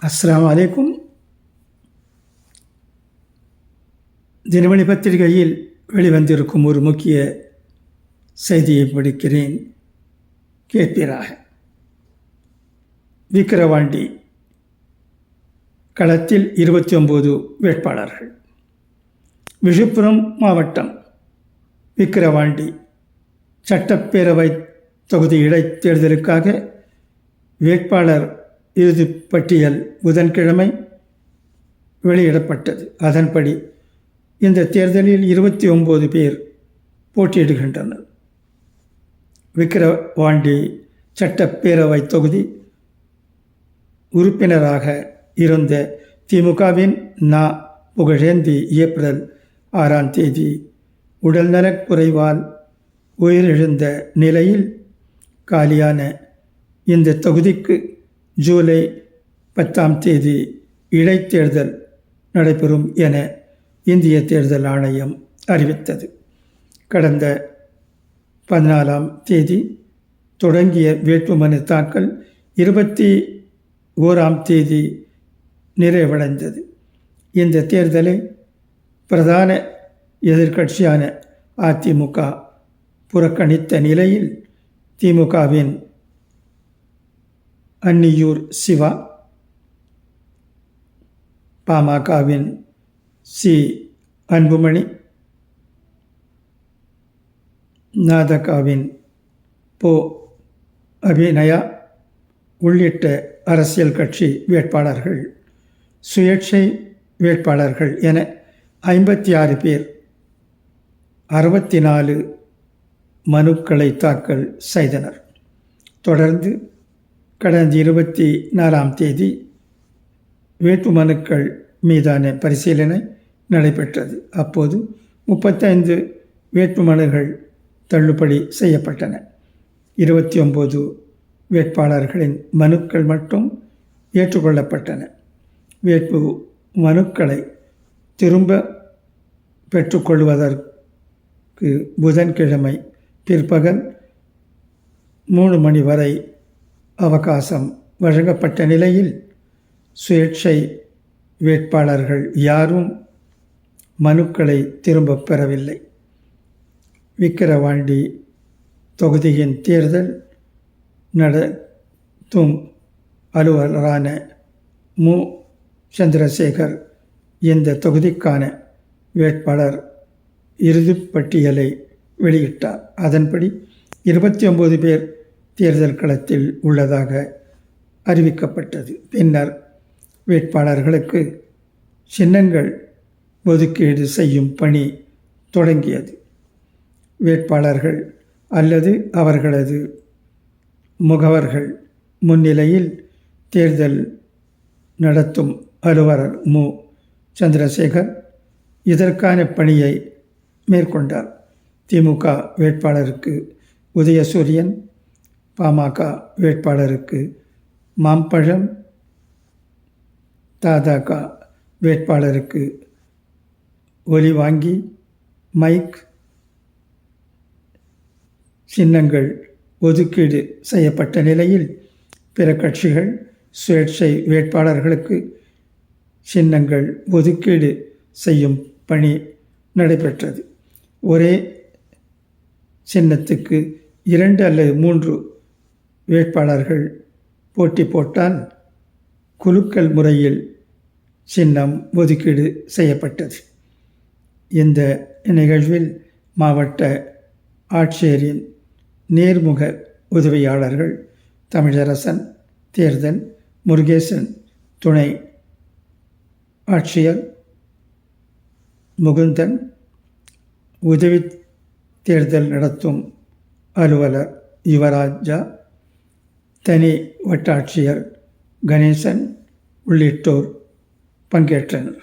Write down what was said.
அஸ்லாம் அலைக்கும். தினமணி பத்திரிகையில் வெளிவந்திருக்கும் ஒரு முக்கிய செய்தியை படிக்கிறேன். கேட்பீராக. விக்கிரவாண்டி களத்தில் இருபத்தி ஒம்பது வேட்பாளர்கள். விழுப்புரம் மாவட்டம் விக்கிரவாண்டி சட்டப்பேரவை தொகுதி இடைத்தேர்தலுக்காக வேட்பாளர் இறுதி பட்டியல் புதன்கிழமை வெளியிடப்பட்டது. அதன்படி இந்த தேர்தலில் இருபத்தி ஒம்பது பேர் போட்டியிடுகின்றனர். விக்கிரவாண்டி சட்டப்பேரவை தொகுதி உறுப்பினராக இருந்த திமுகவின் நா. புகழேந்தி ஏப்ரல் ஆறாம் தேதி உடல்நலக் குறைவால் உயிரிழந்த நிலையில் காலியான இந்த தொகுதிக்கு ஜூலை பத்தாம் தேதி இடைத்தேர்தல் நடைபெறும் என இந்திய தேர்தல் ஆணையம் அறிவித்தது. கடந்த பதினாலாம் தேதி தொடங்கிய வேட்புமனு தாக்கல் இருபத்தி ஓராம் தேதி நிறைவடைந்தது. இந்த தேர்தலை பிரதான எதிர்க்கட்சியான அதிமுக புறக்கணித்த நிலையில் திமுகவின் அன்னியூர் சிவா. பாமகவின் சி. அன்புமணி. நாதகாவின் போ. அபிநயா. உள்ளிட்ட அரசியல் கட்சி வேட்பாளர்கள். சுயேட்சை வேட்பாளர்கள் என ஐம்பத்தி ஆறு பேர். அறுபத்தி நாலு மனுக்களை தாக்கல் செய்தனர். தொடர்ந்து கடந்த இருபத்தி நாலாம் தேதி வேட்புமனுக்கள் மீதான பரிசீலனை நடைபெற்றது. அப்போது முப்பத்தைந்து வேட்புமனுகள் தள்ளுபடி செய்யப்பட்டன. இருபத்தி ஒம்பது வேட்பாளர்களின் மனுக்கள் மட்டும் ஏற்றுக்கொள்ளப்பட்டன. வேட்பு மனுக்களை திரும்ப பெற்றுக்கொள்வதற்கு புதன்கிழமை பிற்பகல் மூணு மணி வரை அவகாசம் வழங்கப்பட்ட நிலையில் சுயேட்சை வேட்பாளர்கள் யாரும் மனுக்களை திரும்பப் பெறவில்லை. விக்கிரவாண்டி தொகுதியின் தேர்தல் நடத்தும் அலுவலரான மு. சந்திரசேகர் இந்த தொகுதிக்கான வேட்பாளர் இறுதிப் பட்டியலை வெளியிட்டார். அதன்படி இருபத்தி ஒம்பது பேர் தேர்தல் களத்தில் உள்ளதாக அறிவிக்கப்பட்டது. பின்னர் வேட்பாளர்களுக்கு சின்னங்கள் ஒதுக்கீடு செய்யும் பணி தொடங்கியது. வேட்பாளர்கள் அல்லது அவர்களது முகவர்கள் முன்னிலையில் தேர்தல் நடத்தும் அலுவலர் மு. சந்திரசேகர் இதற்கான பணியை மேற்கொண்டார். திமுக வேட்பாளருக்கு உதயசூரியன் பாமக வேட்பாளருக்கு மாம்பழம் தாதாக வேட்பாளருக்கு ஒலி வாங்கி மைக் சின்னங்கள் ஒதுக்கீடு செய்யப்பட்ட நிலையில் பிற கட்சிகள் சுயேட்சை வேட்பாளர்களுக்கு சின்னங்கள் ஒதுக்கீடு செய்யும் பணி நடைபெற்றது. ஒரே சின்னத்துக்கு இரண்டு அல்லது மூன்று வேட்பாளர்கள் போட்டி போட்டால் குலுக்கல் முறையில் சின்னம் ஒதுக்கீடு செய்யப்பட்டது. இந்த நிகழ்வில் மாவட்ட ஆட்சியரின் நேர்முக உதவியாளர்கள் தமிழரசன் தேர்தல் முருகேசன் துணை ஆட்சியர் முகுந்தன் உதவி தேர்தல் நடத்தும் அலுவலர் யுவராஜா தனி வட்டாட்சியர் கணேசன் உள்ளிட்டோர் பங்கேற்றனர்